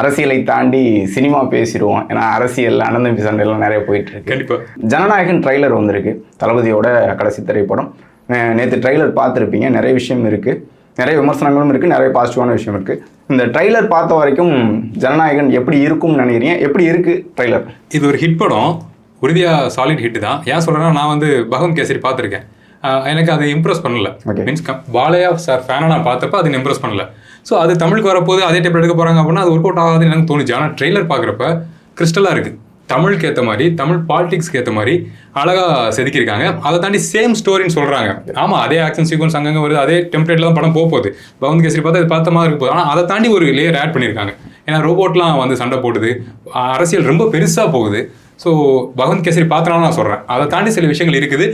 அரசியலை தாண்டி சினிமா பேசிடுவோம். ஏன்னா அரசியல் அனந்த சண்டைலாம் நிறைய போயிட்டு இருக்கு கண்டிப்பா. ஜனநாயகன் ட்ரைலர் வந்திருக்கு. தளபதியோட கடைசி திரைப்படம். நேற்று ட்ரைலர் பார்த்துருப்பீங்க. நிறைய விஷயம் இருக்குது நிறைய விமர்சனங்களும் இருக்குது நிறைய பாசிட்டிவான விஷயம் இருக்குது இந்த ட்ரைலர் பார்த்த வரைக்கும் ஜனநாயகன் எப்படி இருக்கும்னு நினைக்கிறீங்க? எப்படி இருக்குது ட்ரைலர் இது ஒரு ஹிட் படம். உறுதியா சாலிட் ஹிட் தான். ஏன் சொல்றேன்னா நான் வந்து பகவந்த் கேசரி பார்த்துருக்கேன். எனக்கு அது இம்ப்ரெஸ் பண்ணல. மீன்ஸ் பாலையா சார் ஃபேனை நான் பார்த்தப்ப அது இம்ப்ரெஸ் பண்ணல. ஸோ அது தமிழுக்கு வரப்போது அதே டைப்பில் எடுக்க போகிறாங்க அப்படின்னா அது ஒர்க் அவுட் ஆகாதுன்னு எனக்கு தோணுச்சு. ஆனால் ட்ரெய்லர் பார்க்குறப்ப கிறிஸ்டலாக இருக்குது தமிழுக்கு ஏற்ற மாதிரி தமிழ் பாலிடிக்ஸ்க்கு ஏற்ற மாதிரி அழகாக செதுக்கியிருக்காங்க. அதை தாண்டி சேம் ஸ்டோரின்னு சொல்கிறாங்க ஆமாம் அதே ஆக்ஷன் சீக்வன்ஸ் அங்கங்கே வருது அதே டெம்ப்ளேட்டில் தான் படம் போக போகுது. பவந்த் கேசரி பார்த்தா அது பார்த்த மாதிரி இருக்கு போகுது. ஆனால் அதை தாண்டி ஒரு லேயர் ஆட் பண்ணியிருக்காங்க. ஏன்னா ரோபோட்லாம் வந்து சண்டை போடுது அரசியல் ரொம்ப பெருசாக போகுது. ஸோ பகவந்த் கேசரி பார்த்தனால நான் சொல்றேன். அதை தாண்டி சில விஷயங்கள் இருக்குது.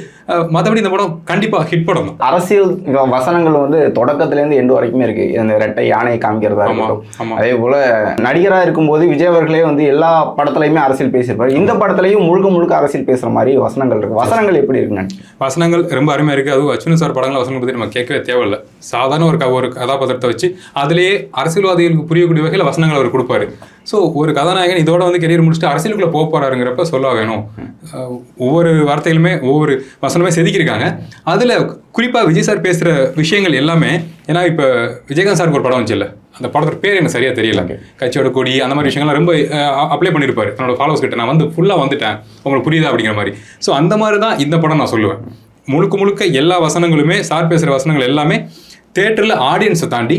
மத்தபடி இந்த படம் கண்டிப்பா ஹிட் படம் அரசியல் வசனங்கள் வந்து தொடக்கத்துலேருந்து எண்டு வரைக்குமே இருக்கு. இந்த ரெட்டை யானையை காமிக்கிறதா இருக்கட்டும். அதே போல நடிகரா இருக்கும்போது விஜய் அவர்களே வந்து எல்லா படத்துலையுமே அரசியல் பேசியிருப்பாரு. இந்த படத்துலையும் முழுக்க முழுக்க அரசியல் பேசுற மாதிரி வசனங்கள் இருக்கு. வசனங்கள் எப்படி இருக்குன்னு வசனங்கள் ரொம்ப அருமையாக இருக்குது அதுவும் அஸ்வினி சார் படங்கள் வசனங்கள் பற்றி நம்ம கேட்கவே தேவையில்லை. சாதாரண ஒரு ஒரு கதாபாத்திரத்தை வச்சு அதிலேயே அரசியல்வாதிகளுக்கு புரியக்கூடிய வகையில் வசனங்கள் அவர் கொடுப்பாரு. ஸோ ஒரு கதாநாயகன் இதோட வந்து கெரியர் முடிச்சுட்டு அரசியலுக்குள்ள போக போறாருங்கிறப்ப சொல்ல வேணும். ஒவ்வொரு வார்த்தைகளுமே ஒவ்வொரு வசனமே செதுக்கியிருக்காங்க. அதில் குறிப்பாக விஜய் சார் பேசுகிற விஷயங்கள் எல்லாமே ஏன்னா இப்போ விஜயகாந்த் சாருக்கு ஒரு படம் வந்துச்சுல்ல அந்த படத்தோட பேர் எனக்கு சரியா தெரியல. கட்சியோட கொடி அந்த மாதிரி விஷயங்கள்லாம் ரொம்ப அப்ளை பண்ணியிருப்பாரு தன்னோட ஃபாலோவர்ஸ் கிட்ட நான் வந்து ஃபுல்லாக வந்துட்டேன். உங்களுக்கு புரியுதா அப்படிங்கிற மாதிரி. ஸோ அந்த மாதிரி தான் இந்த படம் நான் சொல்லுவேன். முழுக்க முழுக்க எல்லா வசனங்களுமே சார் பேசுகிற வசனங்கள் எல்லாமே தேட்டரில் ஆடியன்ஸை தாண்டி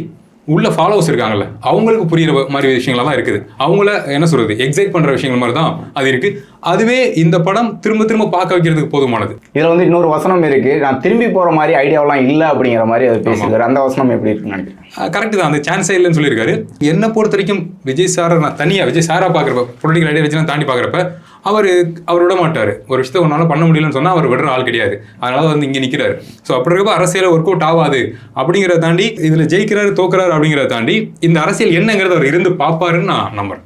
உள்ள ஃபாலோவர்ஸ் இருக்காங்கல்ல அவங்களுக்கு புரியுற மாதிரி விஷயங்களா தான் இருக்குது. அவங்கள என்ன சொல்றது எக்ஸைட் பண்ற விஷயங்கள் மாதிரி தான் அது இருக்கு. அதுவே இந்த படம் திரும்ப திரும்ப பார்க்க வைக்கிறதுக்கு போதுமானது. இதுல வந்து இன்னொரு வசனம் இருக்கு. நான் திரும்பி போற மாதிரி ஐடியாவெல்லாம் இல்ல அப்படிங்கிற மாதிரி அவர் பேசியிருக்காரு. அந்த வசனம் எப்படி இருக்குன்னு நினைக்கிறேன். கரெக்ட் தான். அந்த சான்ஸே இல்லைன்னு சொல்லியிருக்காரு. என்னை பொறுத்த வரைக்கும் விஜய் சாரை நான் தனியாக விஜய் சாரா பார்க்குறப்ப பொலிட்டிக்கல் ஐடியா வச்சு தாண்டி பார்க்குறப்ப அவர் அவர் விட மாட்டார் ஒரு விஷயத்தை ஒன்றால் பண்ண முடியலன்னு சொன்னால் அவர் விடுற ஆள் கிடையாது. அதனால வந்து இங்கே நிற்கிறாரு ஸோ அப்படி இருக்கப்போ அரசியல் ஒர்க் அவுட் ஆகாது அப்படிங்கிறத தாண்டி இதில் ஜெயிக்கிறாரு தோக்குறாரு அப்படிங்கிறத தாண்டி இந்த அரசியல் என்னங்கிறத அவர் இருந்து பார்ப்பாருன்னு நான் நம்புறேன்.